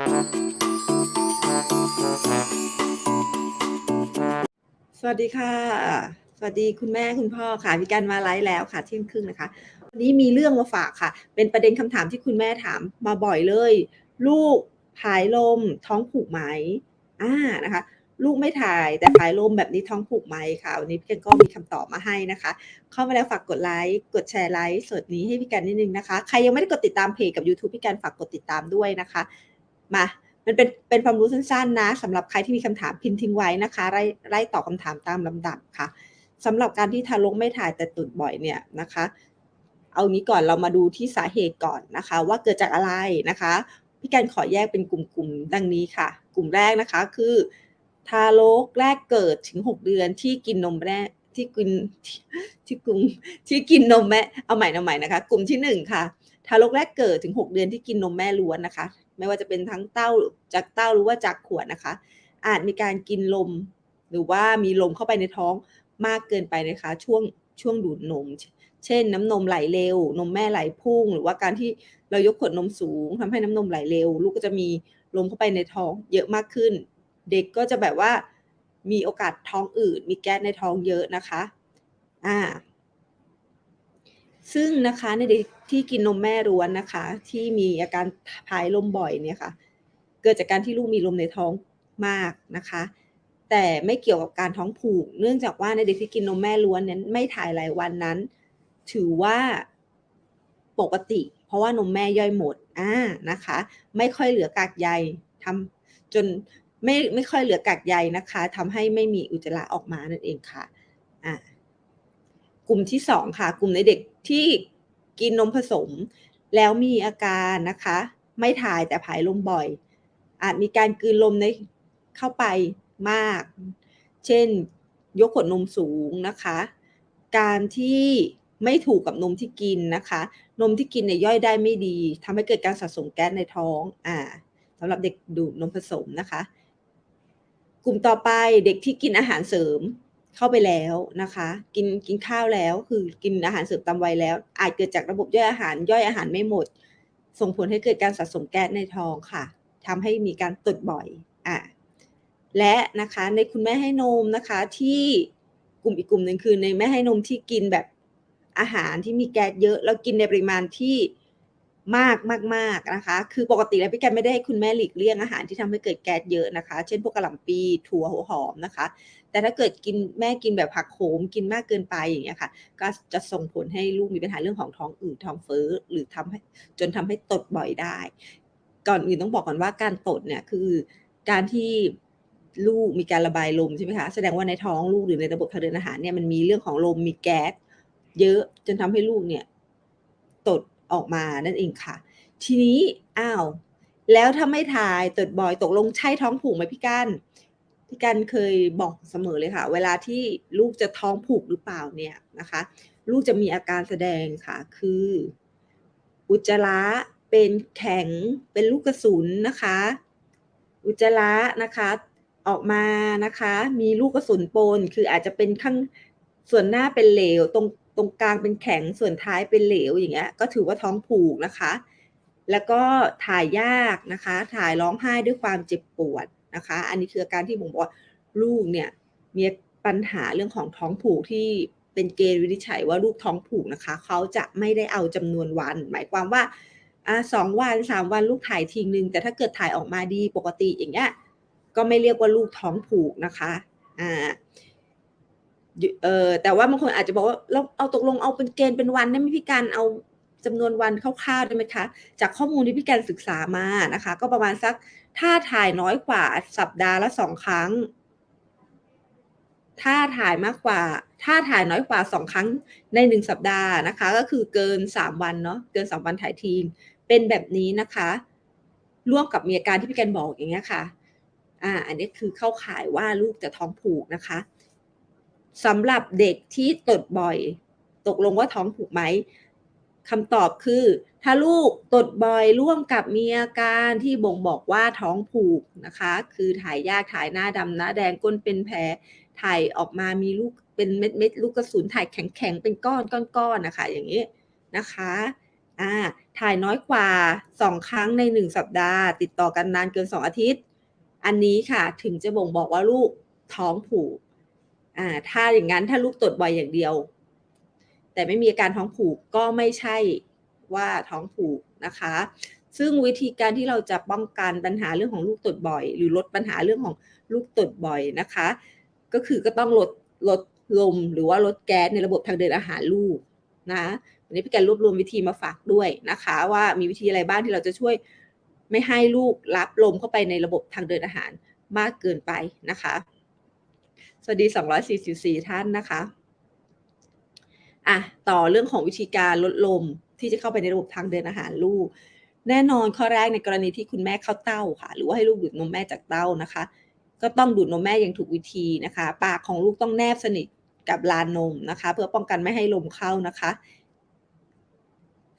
สวัสดีค่ะ สวัสดีคุณแม่คุณพ่อค่ะมีการมาไลฟ์แล้วค่ะเที่ยงครึ่งนะคะ วันนี้มีเรื่องมาฝากค่ะ เป็นประเด็นคำถามที่คุณแม่ถามมาบ่อยเลย ลูกผายลมท้องผูกไหมอ่านะคะ ลูกไม่ถ่ายแต่ผายลมแบบนี้ท้องผูกไหมค่ะวันนี้พี่กันก็มีคำตอบมาให้นะคะ เข้ามาแล้วฝากกดไลค์กดแชร์ไลฟ์สดนี้ให้พี่กันนิดนึงนะคะ ใครยังไม่ได้กดติดตามเพจกับ YouTube พี่กันฝากกดติดตามด้วยนะคะ มามันเป็นเป็นความรู้สั้นๆนะสำหรับใครที่มีคำถามพิมพ์ทิ้งไว้นะคะไล่ไล่ตอบคำถามตามลำดับค่ะสำหรับการที่ทารกไม่ถ่ายแต่ตุดบ่อยเนี่ยนะคะ เอางี้ก่อนเรามาดูที่สาเหตุก่อนนะคะ ว่าเกิดจากอะไรนะคะพี่การขอแยกเป็นกลุ่มๆดังนี้ค่ะ กลุ่มแรกนะคะคือทารกแรกเกิดถึง 6 เดือนที่กินนมแรกที่กินที่กลุ่มที่กินนมแม่เอาใหม่เอาใหม่นะคะ กลุ่มที่หนึ่งค่ะ ทารกแรกเกิดถึง 6 เดือนที่กินนมแม่ล้วนนะคะ ไม่ว่าจะเป็นทั้งเต้าจากเต้าหรือว่าจากขวดนะคะ อาจมีการกินลม หรือว่ามีลมเข้าไปในท้องมากเกินไปนะคะ ช่วงช่วงดูดนม เช่น น้ำนมไหลเร็ว นมแม่ไหลพุ่ง หรือว่าการที่เรายกขวดนมสูงทำให้น้ำนมไหลเร็ว ลูกก็จะมีลมเข้าไปในท้องเยอะมากขึ้น เด็กก็จะแบบว่ามีโอกาสท้องอืดมีแก๊สในท้องเยอะนะคะ อ่า ซึ่งนะคะในเด็กที่กินนมแม่ล้วนนะคะ ที่มีอาการพายลมบ่อยเนี่ยค่ะ เกิดจากการที่ลูกมีลมในท้องมากนะคะ แต่ไม่เกี่ยวกับการท้องผูก เนื่องจากว่าในเด็กที่กินนมแม่ล้วนนั้นไม่ถ่ายหลายวันนั้น ถือว่าปกติ เพราะว่านมแม่ย่อยหมดอ่านะคะ ไม่ค่อยเหลือกากใยทำจนไม่ไม่ค่อยเหลือกากใยนะคะทำให้ไม่มีอุจจาระออกมานั่นเองค่ะอ่า กลุ่มที่สองค่ะ กลุ่มในเด็กที่กินนมผสม แล้วมีอาการนะคะ ไม่ถ่ายแต่ผายลมบ่อย อาจมีการกลืนลมในเข้าไปมาก เช่น ยกขวดนมสูงนะคะ การที่ไม่ถูกกับนมที่กินนะคะ นมที่กินเนี่ยย่อยได้ไม่ดีทำให้เกิดการสะสมแก๊สในท้องอ่าสำหรับเด็กดูดนมผสมนะคะ กลุ่มต่อไปเด็กที่กินอาหารเสริม เข้าไปแล้วนะคะ กินกินข้าวแล้วคือกินอาหารเสริมตามวัยแล้ว อาจเกิดจากระบบย่อยอาหารย่อยอาหารไม่หมด ส่งผลให้เกิดการสะสมแก๊สในท้องค่ะทำให้มีการตดบ่อยอ่าและนะคะในคุณแม่ให้นมนะคะที่กลุ่มอีกกลุ่มหนึ่งคือในแม่ให้นมที่กินแบบอาหารที่มีแก๊สเยอะ แล้วกินในปริมาณที่มากมากมากนะคะ คือปกติแล้วพี่แกไม่ได้ให้คุณแม่หลีกเลี่ยงอาหารที่ทำให้เกิดแก๊สเยอะนะคะ เช่นพวกกระหล่ำปีถั่วหัวหอมนะคะ แต่ถ้าเกิดกินแม่กินแบบผักโขมกินมากเกินไปอย่างเงี้ยค่ะ ก็จะส่งผลให้ลูกมีปัญหาเรื่องของท้องอืดท้องเฟ้อหรือทำให้จนทำให้ตดบ่อยได้ ก่อนอื่นต้องบอกก่อนว่าการตดเนี่ยคือการที่ลูกมีการระบายลมใช่ไหมคะแสดงว่าในท้องลูกหรือในระบบทางเดินอาหารเนี่ยมันมีเรื่องของลมมีแก๊สเยอะจนทำให้ลูกเนี่ยตดออกมานั่นเองค่ะ ทีนี้อ้าวแล้วถ้าไม่ถ่ายตดบ่อยตกลงใช่ท้องผูกไหมพี่กัน พี่กันเคยบอกเสมอเลยค่ะ เวลาที่ลูกจะท้องผูกหรือเปล่าเนี่ยนะคะ ลูกจะมีอาการแสดงค่ะ คือ อุจจาระเป็นแข็งเป็นลูกกระสุนนะคะ อุจจาระนะคะออกมานะคะ มีลูกกระสุนปน คืออาจจะเป็นข้างส่วนหน้าเป็นเหลว ตรงตรงกลางเป็นแข็งส่วนท้ายเป็นเหลวอย่างเงี้ย ก็ถือว่าท้องผูกนะคะ แล้วก็ถ่ายยากนะคะ ถ่ายร้องไห้ด้วยความเจ็บปวด นะคะ อันนี้คืออาการที่ผมบอกว่าลูกเนี่ยมีปัญหาเรื่องของท้องผูกที่เป็นเกณฑ์วินิจฉัยว่าลูกท้องผูกนะคะ เขาจะไม่ได้เอาจำนวนวัน หมายความว่าอ่าสองวันสามวันลูกถ่ายทีนึง แต่ถ้าเกิดถ่ายออกมาดีปกติอย่างเงี้ยก็ไม่เรียกว่าลูกท้องผูกนะคะอ่าเออแต่ว่าบางคนอาจจะบอกว่าเราเอาตกลงเอาเป็นเกณฑ์เป็นวันได้ไหมพี่การเอา จำนวนวันคร่าวๆได้ไหมคะ จากข้อมูลที่พี่แการศึกษามานะคะ ก็ประมาณสักถ้าถ่ายน้อยกว่าสัปดาห์ละสองครั้ง ถ้าถ่ายมากกว่า ถ้าถ่ายน้อยกว่าสองครั้งในหนึ่งสัปดาห์นะคะ ก็คือเกินสามวันเนาะเกินสามวันถ่ายทีมเป็นแบบนี้นะคะ ร่วมกับมีอาการที่พี่แกนบอกอย่างเงี้ยค่ะอ่าอันนี้คือเข้าข่ายว่าลูกจะท้องผูกนะคะสำหรับเด็กที่ตดบ่อย ตกลงว่าท้องผูกไหม คำตอบคือ ถ้าลูกตดบ่อยร่วมกับมีอาการที่บ่งบอกว่าท้องผูกนะคะ คือถ่ายยากถ่ายหน้าดำหน้าแดงก้นเป็นแผลถ่ายออกมามีลูกเป็นเม็ดเม็ดลูกกระสุนถ่ายแข็งแข็งเป็นก้อนก้อนก้อนนะคะ อย่างนี้นะคะอ่าถ่ายน้อยกว่า 2 ครั้งใน 1 สัปดาห์ ติดต่อกันนานเกิน 2 อาทิตย์ อันนี้ค่ะถึงจะบ่งบอกว่าลูกท้องผูกอ่าถ้าอย่างนั้นถ้าลูกตรวจบ่อยอย่างเดียว แต่ไม่มีอาการท้องผูกก็ไม่ใช่ว่าท้องผูกนะคะ ซึ่งวิธีการที่เราจะป้องกันปัญหาเรื่องของลูกตดบ่อย หรือลดปัญหาเรื่องของลูกตดบ่อยนะคะ ก็คือก็ต้องลดลดลมหรือว่าลดแก๊สในระบบทางเดินอาหารลูกนะวันนี้พี่แกรวบรวมวิธีมาฝากด้วยนะคะ ว่ามีวิธีอะไรบ้างที่เราจะช่วยไม่ให้ลูกรับลมเข้าไปในระบบทางเดินอาหารมากเกินไปนะคะ สวัสดี 244 ท่านนะคะ อะต่อเรื่องของวิธีการลดลมที่จะเข้าไปในระบบทางเดินอาหารลูก แน่นอนข้อแรกในกรณีที่คุณแม่เข้าเต้าค่ะ หรือว่าให้ลูกดูดนมแม่จากเต้านะคะ ก็ต้องดูดนมแม่อย่างถูกวิธีนะคะ ปากของลูกต้องแนบสนิทกับลานนมนะคะ เพื่อป้องกันไม่ให้ลมเข้านะคะ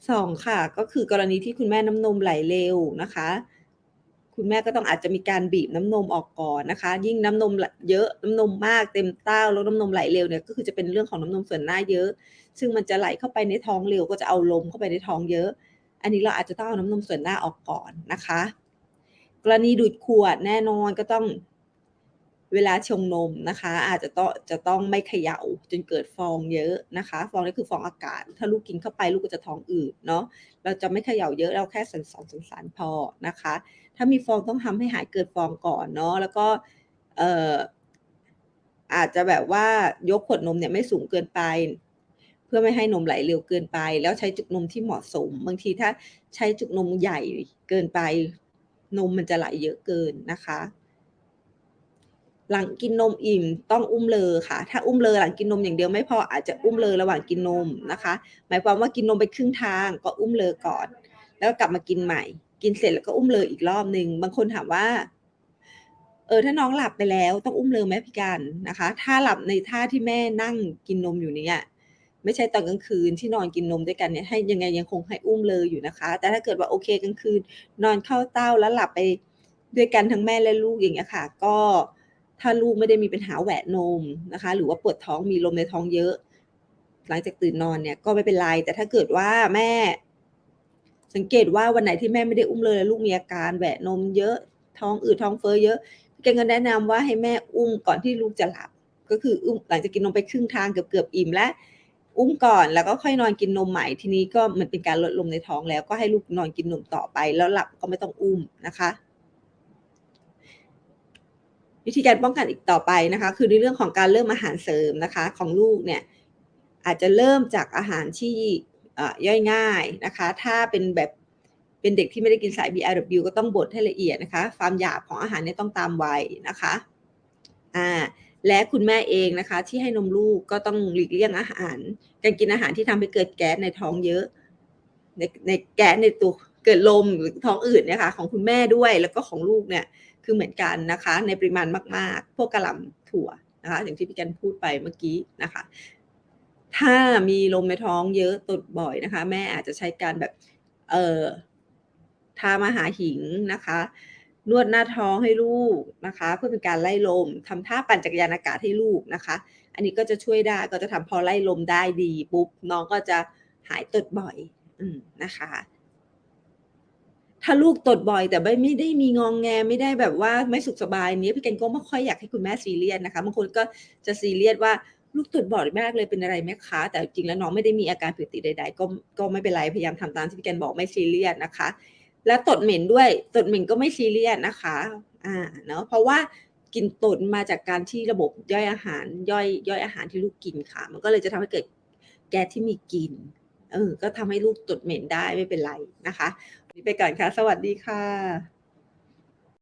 สองค่ะ ก็คือกรณีที่คุณแม่น้ำนมไหลเร็วนะคะ คุณแม่ก็ต้องอาจจะมีการบีบน้ำนมออกก่อนนะคะ ยิ่งน้ำนมเยอะน้ำนมมากเต็มเต้าแล้วน้ำนมไหลเร็วเนี่ยก็คือจะเป็นเรื่องของน้ำนมส่วนหน้าเยอะ ซึ่งมันจะไหลเข้าไปในท้องเร็วก็จะเอาลมเข้าไปในท้องเยอะ อันนี้เราอาจจะต้องเอาน้ำนมส่วนหน้าออกก่อนนะคะ กรณีดูดขวดแน่นอนก็ต้อง เวลาชงนมนะคะ อาจจะต้องจะต้องไม่เขย่าจนเกิดฟองเยอะนะคะ ฟองนี่คือฟองอากาศ ถ้าลูกกินเข้าไปลูกก็จะท้องอืดเนาะเราจะไม่เขย่าเยอะเราแค่สันสอนสันสานพอนะคะ ถ้ามีฟองต้องทำให้หายเกิดฟองก่อนเนาะแล้วก็เอ่ออาจจะแบบว่ายกขวดนมเนี่ยไม่สูงเกินไป เพื่อไม่ให้นมไหลเร็วเกินไป แล้วใช้จุกนมที่เหมาะสม บางทีถ้าใช้จุกนมใหญ่เกินไป นมมันจะไหลเยอะเกินนะคะ หลังกินนมอิ่มต้องอุ้มเลอค่ะ ถ้าอุ้มเลอหลังกินนมอย่างเดียวไม่พออาจจะอุ้มเลอระหว่างกินนมนะคะ หมายความว่ากินนมไปครึ่งทางก็อุ้มเลอก่อน แล้วกลับมากินใหม่ กินเสร็จแล้วก็อุ้มเลออีกรอบหนึ่งบางคนถามว่า เออถ้าน้องหลับไปแล้วต้องอุ้มเลอไหมพี่การนะคะ ถ้าหลับในท่าที่แม่นั่งกินนมอยู่เนี่ยไม่ใช่ตอนกลางคืนที่นอนกินนมด้วยกันเนี่ยให้ยังไงยังคงให้อุ้มเลยอยู่นะคะ แต่ถ้าเกิดว่าโอเคกลางคืน นอนเข้าเต้าแล้วหลับไปด้วยกันทั้งแม่และลูกอย่างเงี้ยค่ะ ก็ ถ้าลูกไม่ได้มีปัญหาแหวะนมนะคะ หรือว่าปวดท้องมีลมในท้องเยอะ หลังจากตื่นนอนเนี่ยก็ไม่เป็นไร แต่ถ้าเกิดว่าแม่ สังเกตว่าวันไหนที่แม่ไม่ได้อุ้มเลยแล้วลูกมีอาการแหวะนมเยอะท้องอืดท้องเฟ้อเยอะแกก็แนะนำว่าให้แม่อุ้มก่อนที่ลูกจะหลับ ก็คืออุ้มหลังจากกินนมไปครึ่งทางเกือบเกือบอิ่มแล้วอุ้มก่อนแล้วก็ค่อยนอนกินนมใหม่ทีนี้ก็เหมือนเป็นการลดลมในท้องแล้วก็ให้ลูกนอนกินนมต่อไป แล้วหลับก็ไม่ต้องอุ้มนะคะ วิธีการป้องกันอีกต่อไปนะคะ คือในเรื่องของการเริ่มอาหารเสริมนะคะ ของลูกเนี่ยอาจจะเริ่มจากอาหารที่ย่อยง่ายนะคะ ถ้าเป็นแบบเป็นเด็กที่ไม่ได้กินสาย BRW ก็ต้องบดให้ละเอียดนะคะความหยาบของอาหารเนี่ยต้องตามวัยนะคะอ่าและคุณแม่เองนะคะ ที่ให้นมลูกก็ต้องหลีกเลี่ยงอาหาร การกินอาหารที่ทำให้เกิดแก๊สในท้องเยอะในในแก๊สในตัวเกิดลมหรือท้องอืดเนี่ยค่ะของคุณแม่ด้วยแล้วก็ของลูกเนี่ย คือเหมือนกันนะคะ ในปริมาณมาก ๆ พวกกระหล่ำถั่วนะคะอย่างที่พี่กันพูดไปเมื่อกี้นะคะ ถ้ามีลมในท้องเยอะตดบ่อยนะคะ แม่อาจจะใช้การแบบเอ่อทามาหาหิงนะคะ นวดหน้าท้องให้ลูกนะคะ เพื่อเป็นการไล่ลมทำท่าปั่นจักรยานอากาศให้ลูกนะคะ อันนี้ก็จะช่วยได้ก็จะทำพอไล่ลมได้ดีปุ๊บน้องก็จะหายตดบ่อย อืมนะคะ ถ้าลูกตดบ่อยแต่ไม่ได้มีงองแงไม่ได้แบบว่าไม่สุขสบายนี้พี่แกนก็ไม่ค่อยอยากให้คุณแม่ซีเรียสนะคะบางคนก็จะซีเรียสว่าลูกตดบ่อยมากเลยเป็นอะไรไหมคะ แต่จริงแล้วน้องไม่ได้มีอาการผิดปกติใด ๆ ก็ก็ไม่เป็นไรพยายามทำตามที่พี่แกนบอกไม่ซีเรียสนะคะ และตดเหม็นด้วยตดเหม็นก็ไม่ซีเรียสนะคะอ่าเนาะเพราะว่ากินตดมาจากการที่ระบบย่อยอาหารย่อยย่อยอาหารที่ลูกกินค่ะ มันก็เลยจะทำให้เกิดแก๊สที่มีกลิ่นเออก็ทำให้ลูกตดเหม็นได้ไม่เป็นไรนะคะ นี้ไปก่อนค่ะ สวัสดีค่ะ